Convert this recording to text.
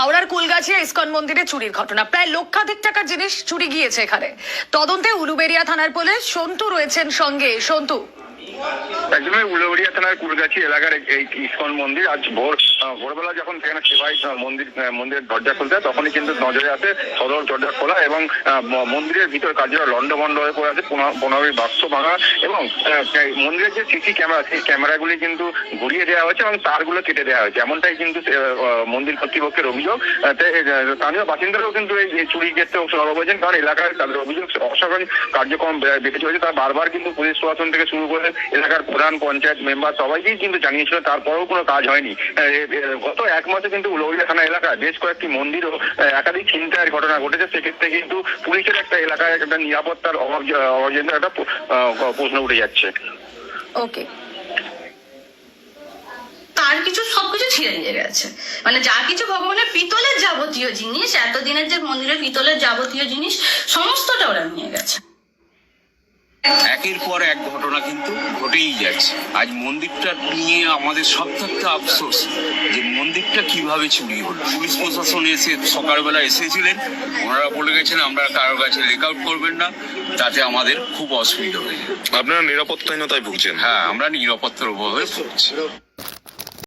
হাওড়ার কুলগাছিয়া ইস্কন মন্দিরে চুরির ঘটনা। প্রায় লক্ষাধিক টাকার জিনিস চুরি গিয়েছে এখানে। তদন্তে উলুবেরিয়া থানার পুলিশ সন্তু রয়েছেন সঙ্গে। সন্তু একদমই থানার এলাকার মন্দির। আজ ভোর ভোরবেলা যখন সেখানে সেবাই মন্দির মন্দিরের দরজা খুলতে তখনই কিন্তু নজরে আসে সদর দরজা খোলা এবং মন্দিরের ভিতর লন্ডভন্ড হয়ে পড়ে আছে পনেরোই বাক্স ভাঙা এবং মন্দিরের যে সিসি ক্যামেরা, সেই ক্যামেরাগুলি কিন্তু ঘুরিয়ে দেওয়া হয়েছে এবং তারগুলো কেটে দেওয়া হয়েছে। এমনটাই কিন্তু মন্দির কর্তৃপক্ষের অভিযোগ। স্থানীয় বাসিন্দারাও কিন্তু এই চুরি ক্ষেত্রে সরব হয়েছেন কারণ এলাকায় তাদের অভিযোগ অস্বাভাবিক কার্যক্রম বেড়ে চলেছে তারা বারবার কিন্তু পুলিশ প্রশাসন থেকে শুরু করে এলাকার প্রধান পঞ্চায়েত মেম্বার সবাইকেই কিন্তু জানিয়েছিল তারপরেও কোনো কাজ হয়নি। গত এক মাসে কিন্তু উলৌরিয়া থানা এলাকায় বেশ কয়েকটি মন্দিরও আহ, একাধিক ছিনতাইয়ের ঘটনা ঘটেছে। সেক্ষেত্রে কিন্তু পুলিশের একটা এলাকায় একটা নিরাপত্তার অভাব অভাব একটা প্রশ্ন উঠে যাচ্ছে। ওকে। তার কিছু সবকিছু ছিঁড়ে নিয়ে গেছে। মানে যা কিছু ভগবানের পিতলের যাবতীয় জিনিস এতদিনের যে মন্দিরের পিতলের যাবতীয় জিনিস সমস্তটা ওরা নিয়ে গেছে। একের পর এক ঘটনা কিন্তু ঘটেই যাচ্ছে। আজ মন্দিরটা নিয়ে আমাদের সব থাকতে আফসোস যে মন্দিরটা কীভাবে চুরি হলো। পুলিশ প্রশাসন এসে সকালবেলা এসেছিলেন। ওনারা বলে গেছেন আমরা কারোর কাছে লেক আউট করবেন না। তাতে আমাদের খুব অসুবিধা হয়ে আপনারা নিরাপত্তাহীনতায় ভুগছেন। হ্যাঁ আমরা নিরাপত্তার অভাবে পড়ছি